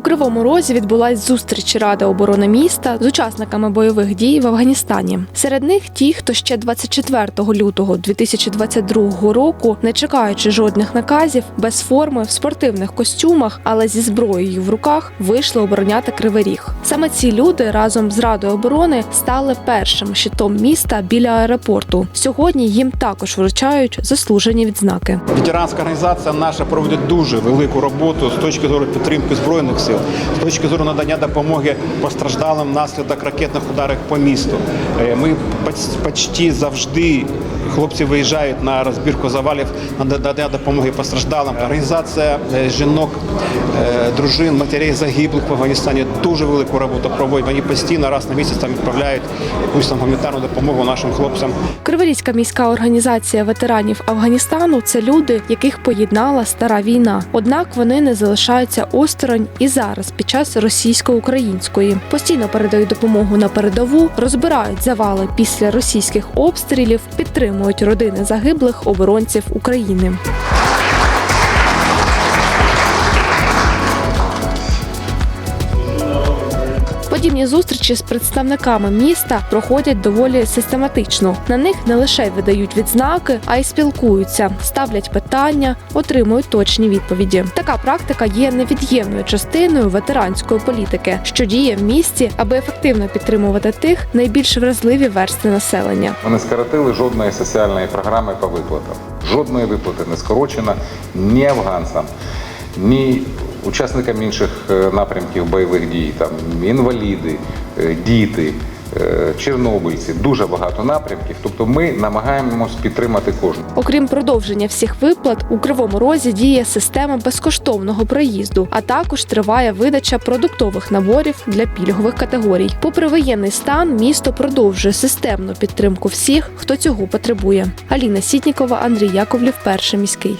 У Кривому Розі відбулась зустріч Ради оборони міста з учасниками бойових дій в Афганістані. Серед них ті, хто ще 24 лютого 2022 року, не чекаючи жодних наказів, без форми в спортивних костюмах, але зі зброєю в руках, вийшли обороняти Кривий Ріг. Саме ці люди разом з Радою оборони стали першим щитом міста біля аеропорту. Сьогодні їм також вручають заслужені відзнаки. Ветеранська організація наша проводить дуже велику роботу з точки зору підтримки збройних сил, з точки зору надання допомоги постраждалим внаслідок ракетних ударів по місту. Е, Ми поч- почти завжди хлопці виїжджають на розбірку завалів надання допомоги постраждалим. Організація е, жінок, е, дружин, матерей загиблих в Афганістані дуже велику роботу проводить. Вони постійно раз на місяць там відправляють якусь там гуманітарну допомогу нашим хлопцям. Криворізька міська організація ветеранів Афганістану це люди, яких поєднала стара війна. Однак вони не залишаються осторонь і зараз, під час російсько-української. Постійно передають допомогу на передову, розбирають завали після російських обстрілів, підтримують родини загиблих оборонців України. Подібні зустрічі з представниками міста проходять доволі систематично. На них не лише видають відзнаки, а й спілкуються, ставлять питання, отримують точні відповіді. Така практика є невід'ємною частиною ветеранської політики, що діє в місті, аби ефективно підтримувати тих найбільш вразливі верстви населення. Не скоротили жодної соціальної програми по виплатам. Жодної виплати не скорочено ні афганцям, ні учасникам інших е, напрямків бойових дій, там інваліди, е, діти, е, чорнобильці, дуже багато напрямків. Тобто ми намагаємось підтримати кожного. Окрім продовження всіх виплат, у кривому розі діє система безкоштовного проїзду, а також триває видача продуктових наборів для пільгових категорій. Попри воєнний стан, місто продовжує системну підтримку всіх, хто цього потребує. Аліна Сітнікова, Андрій Яковлів, перший міський.